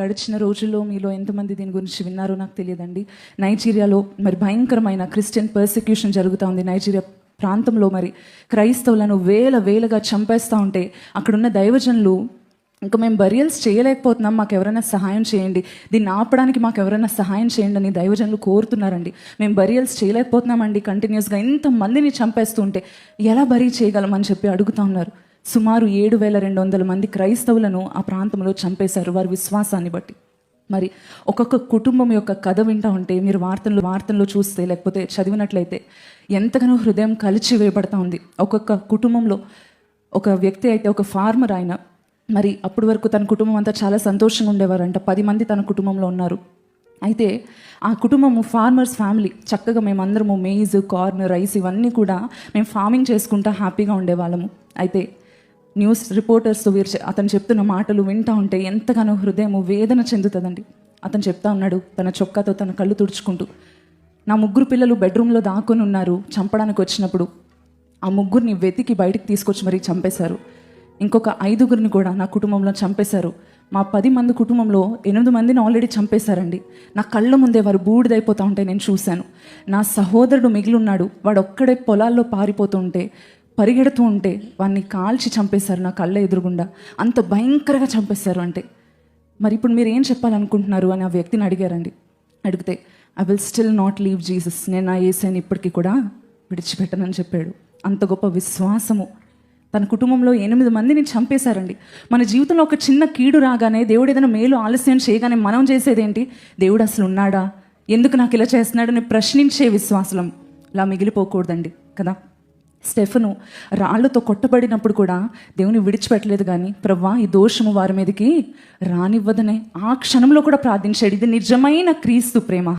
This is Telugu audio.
గడిచిన రోజుల్లో మీలో ఎంతమంది దీని గురించి విన్నారో నాకు తెలియదండి. నైజీరియాలో మరి భయంకరమైన క్రిస్టియన్ పర్సిక్యూషన్ జరుగుతూ ఉంది. నైజీరియా ప్రాంతంలో మరి క్రైస్తవులను వేల వేలగా చంపేస్తూ ఉంటే అక్కడున్న దైవజనులు ఇంకా మేము బరియల్స్ చేయలేకపోతున్నాం మాకు ఎవరైనా సహాయం చేయండి. దీన్ని ఆపడానికి మాకు ఎవరైనా సహాయం చేయండి అని దైవజనులు కోరుతున్నారండి. మేము బరియల్స్ చేయలేకపోతున్నామండి. కంటిన్యూస్గా ఇంతమందిని చంపేస్తుంటే ఎలా బరీ చేయగలం అని చెప్పి అడుగుతా ఉన్నారు. సుమారు ఏడు వేల రెండు వందల మంది క్రైస్తవులను ఆ ప్రాంతంలో చంపేశారు వారి విశ్వాసాన్ని బట్టి. మరి ఒక్కొక్క కుటుంబం యొక్క కథ వింటా ఉంటే మీరు వార్తల్లో వార్తల్లో చూస్తే లేకపోతే చదివినట్లయితే ఎంతగానో హృదయం కలిచి వేయబడతా ఉంది. ఒక్కొక్క కుటుంబంలో ఒక వ్యక్తి అయితే ఒక ఫార్మర్ ఆయన మరి అప్పటి వరకు తన కుటుంబం అంతా చాలా సంతోషంగా ఉండేవారంట. పది మంది తన కుటుంబంలో ఉన్నారు. అయితే ఆ కుటుంబము ఫార్మర్స్ ఫ్యామిలీ చక్కగా మేమందరము మేజ్ కార్న్ రైస్ ఇవన్నీ కూడా మేము ఫార్మింగ్ చేసుకుంటా హ్యాపీగా ఉండేవాళ్ళము. అయితే న్యూస్ రిపోర్టర్స్ వీరు అతను చెప్తున్న మాటలు వింటా ఉంటే ఎంతగానో హృదయం వేదన చెందుతుందండి. అతను చెప్తా ఉన్నాడు తన చొక్కాతో తన కళ్ళు తుడుచుకుంటూ. నా ముగ్గురు పిల్లలు బెడ్రూమ్లో దాక్కుని ఉన్నారు చంపడానికి వచ్చినప్పుడు. ఆ ముగ్గురిని వెతికి బయటికి తీసుకొచ్చి మరీ చంపేశారు. ఇంకొక ఐదుగురిని కూడా నా కుటుంబంలో చంపేశారు. మా పది మంది కుటుంబంలో ఎనిమిది మందిని ఆల్రెడీ చంపేశారండి. నా కళ్ళ ముందే వారు బూడిదైపోతూ ఉంటే నేను చూశాను. నా సహోదరుడు మిగిలి ఉన్నాడు. వాడు ఒక్కడే పొలాల్లో పారిపోతుంటే పరిగెడుతూ ఉంటే వాడిని కాల్చి చంపేశారు నా కళ్ళ ఎదురుగుండా. అంత భయంకరంగా చంపేశారు అంటే. మరి ఇప్పుడు మీరు ఏం చెప్పాలనుకుంటున్నారు అని ఆ వ్యక్తిని అడిగారండి. అడిగితే I will still not leave Jesus నేను ఆ ఏసైని ఇప్పటికీ కూడా విడిచిపెట్టనని చెప్పాడు. అంత గొప్ప విశ్వాసము. తన కుటుంబంలో ఎనిమిది మందిని చంపేశారండి. మన జీవితంలో ఒక చిన్న కీడు రాగానే దేవుడు ఏదైనా మేలు ఆలస్యం చేయగానే మనం చేసేదేంటి? దేవుడు అసలు ఉన్నాడా? ఎందుకు నాకు ఇలా చేస్తున్నాడని ప్రశ్నించే విశ్వాసం ఇలా మిగిలిపోకూడదండి కదా? స్టెఫను రాళ్ళతో కొట్టబడినప్పుడు కూడా దేవుని విడిచిపెట్టలేదు కానీ ప్రవ్వా ఈ దోషము వారి మీదకి రానివ్వదనే. ఆ క్షణంలో కూడా ప్రార్థించాడు. ఇది నిజమైన క్రీస్తు ప్రేమ.